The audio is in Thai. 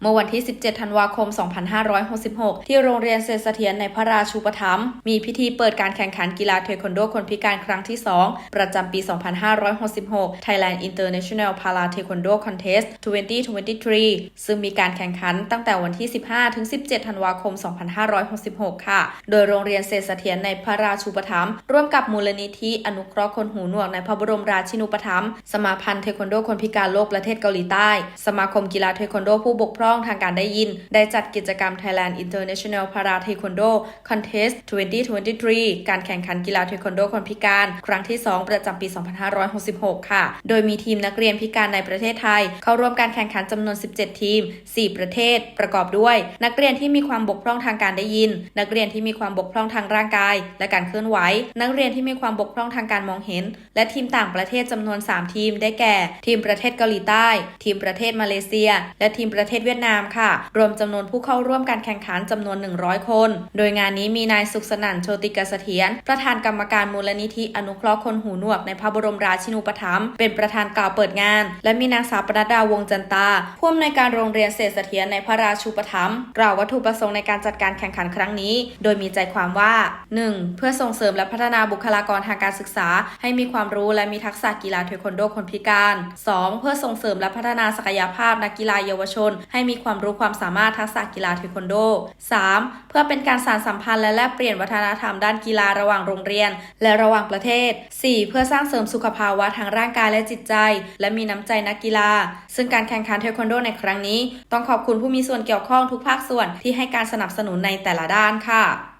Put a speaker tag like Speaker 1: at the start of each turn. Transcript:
Speaker 1: เมื่อวันที่ 17 ธันวาคม 2566 ที่โรงเรียนเซนเสถียรในพระราชูปถัมภ์มีพิธีเปิดการแข่งขันกีฬาเทควันโดคนพิการครั้งที่ 2 ประจำปี 2566 Thailand International Para Taekwondo Contest 2023 ซึ่งมีการแข่งขันตั้งแต่วันที่ 15 ถึง 17 ธันวาคม 2566 ค่ะ โดยโรงเรียนเซนเสถียรในพระราชูปถัมภ์ร่วมกับมูลนิธิอนุเคราะห์คนหูหนวกในพระบรมราชินูปถัมภ์สมาพันธ์เทควันโดคนพิการโลกประเทศเกาหลีใต้ สมาคมกีฬาเทควันโดผู้บกพร่องทางการได้ยิน ได้จัดกิจกรรม Thailand International Para Taekwondo Contest 2023 การแข่งขันกีฬาเทควันโดคนพิการ ครั้งที่ 2 ประจำปี 2566 ค่ะ โดยมีทีมนักเรียนพิการในประเทศไทย เข้าร่วมการแข่งขันจำนวน 17 ทีม 4 ประเทศ ประกอบด้วย นักเรียนที่มีความบกพร่องทางการได้ยิน นักเรียนที่มีความบกพร่องทางร่างกาย และการเคลื่อนไหว นักเรียนที่มีความบกพร่องทางการมองเห็น และทีมต่างประเทศจำนวน 3 ทีม ได้แก่ ทีมประเทศเกาหลีใต้ ทีมประเทศมาเลเซีย และทีมประเทศเวียดนามค่ะ รวมจำนวนผู้เข้าร่วมการแข่งขันจำนวน 100 คน โดยงานนี้มีนายสุขสนั่นโชติกเสถียรประธานกรรมการมูลนิธิอนุเคราะห์คนหูหนวกในพระบรมราชินูปถัมภ์เป็นประธานกล่าวเปิดงาน และมีนางสาวปนัดดาวงจันตาผู้อำนวยการโรงเรียนเศรษฐเสถียรในพระราชูปถัมภ์กล่าววัตถุประสงค์ในการจัดการแข่งขันครั้งนี้ โดยมีใจความว่า 1. เพื่อส่งเสริมและพัฒนาบุคลากรทางการศึกษา ให้มีความรู้และมีทักษะกีฬาเทควันโดคนพิการ 2. เพื่อส่งเสริมและพัฒนาศักยภาพนักกีฬาเยาวชน ให้มีความรู้ความสามารถทักษะกีฬาเทควันโด 3. เพื่อเป็นการสานสัมพันธ์และแลกเปลี่ยนวัฒนธรรมด้านกีฬาระหว่างโรงเรียน และระหว่างประเทศ 4. เพื่อสร้างเสริมสุขภาวะทางร่างกายและจิตใจ และมีน้ำใจนักกีฬา ซึ่งการแข่งขันเทควันโดในครั้งนี้ ต้องขอบคุณผู้มีส่วนเกี่ยวข้องทุกภาคส่วนที่ให้การสนับสนุนในแต่ละด้านค่ะ